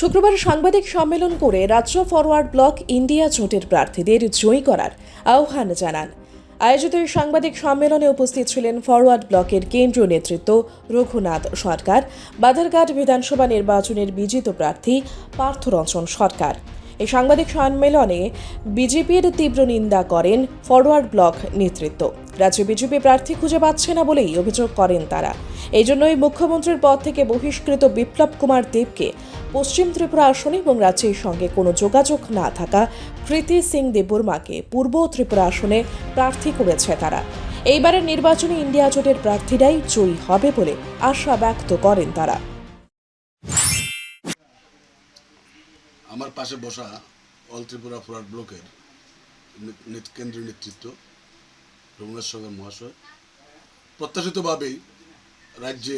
শুক্রবার সাংবাদিক সম্মেলন করে রাজ্য ফরওয়ার্ড ব্লক ইন্ডিয়া জোটের প্রার্থীদের জয়ী করার আহ্বান জানান। আয়োজিত এই সাংবাদিক সম্মেলনে উপস্থিত ছিলেন ফরওয়ার্ড ব্লকের কেন্দ্রীয় নেতৃত্ব রঘুনাথ সরকার, বাধারঘাট বিধানসভা নির্বাচনের বিজিত প্রার্থী পার্থরঞ্জন সরকার। এই সাংবাদিক সম্মেলনে বিজেপির তীব্র নিন্দা করেন ফরওয়ার্ড ব্লক নেতৃত্ব। রাজ্যে বিজেপি প্রার্থী খুঁজে পাচ্ছে না বলেই অভিযোগ করেন তারা। এই জন্যই মুখ্যমন্ত্রীর পদ থেকে বহিষ্কৃত বিপ্লব কুমার দেবকে পশ্চিম ত্রিপুরা আসনে এবং রাজ্যের সঙ্গে কোনো যোগাযোগ না থাকা প্রীতি সিং দেববর্মাকে পূর্ব ত্রিপুরা আসনে প্রার্থী করেছে তারা। এইবারের নির্বাচনে ইন্ডিয়া জোটের প্রার্থীরাই জয়ী হবে বলে আশা ব্যক্ত করেন তারা। আমার পাশে বসা অল ত্রিপুরা ফরওয়ার্ড ব্লকের কেন্দ্রীয় নেতৃত্ব রঘুনাথ সরকার মহাশয়। প্রত্যাশিতভাবেই রাজ্যে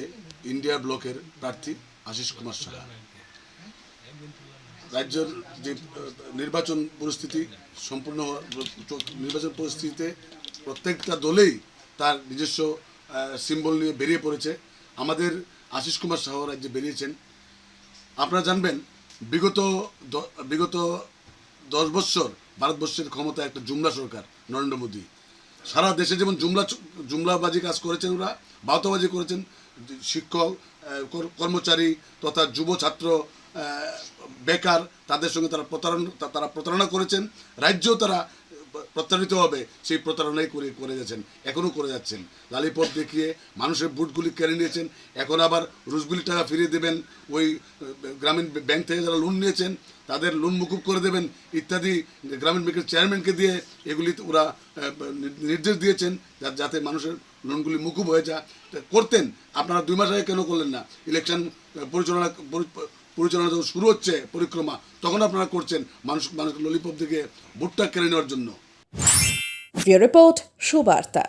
ইন্ডিয়া ব্লকের প্রার্থী আশিস কুমার সাহা। রাজ্যের যে নির্বাচন পরিস্থিতি সম্পূর্ণ নির্বাচন পরিস্থিতিতে প্রত্যেকটা দলেই তার নিজস্ব সিম্বল নিয়ে বেরিয়ে পড়েছে। আমাদের আশিস কুমার সাহা রাজ্যে বেরিয়েছেন। আপনারা জানবেন, বিগত বিগত দশ বৎসর, ভারতবর্ষের ক্ষমতা একটা জুমলা সরকার, নরেন্দ্র মোদী। সারা দেশে যেমন জুমলা জুমলাবাজি কাজ করেছেন ওরা বাউতাবাজি করেছেন, শিক্ষক কর্মচারী তথা যুব ছাত্র বেকার, তাদের সঙ্গে তারা প্রতারণা তারা প্রতারণা করেছেন। রাজ্যও তারা প্রতারিত হবে, সেই প্রতারণাই করে করে যাচ্ছেন, এখনও করে যাচ্ছেন। লালিপথ দেখিয়ে মানুষের বুটগুলি কেড়ে নিয়েছেন, এখন আবার রুজগুলি টাকা ফিরিয়ে দেবেন, ওই গ্রামীণ ব্যাংক থেকে যারা লোন নিয়েছেন, তাদের লোন মুকুব করে দেবেন, ইত্যাদি গ্রামীণ ব্যাংকের চেয়ারম্যানকে দিয়ে এগুলি ওরা নির্দেশ দিয়েছেন যাতে মানুষের লোনগুলি মুকুব হয়ে যায়। করতেন, আপনারা দুই মাস আগে কেন করলেন না? ইলেকশন পরিচালনা, পরি- পরিচালনা যখন শুরু হচ্ছে পরিক্রমা, তখন আপনারা করছেন মানুষ মানুষ ললিপপ থেকে ভুট্টা কেড়ে নেওয়ার জন্য। রিপোর্ট, সুবার্তা।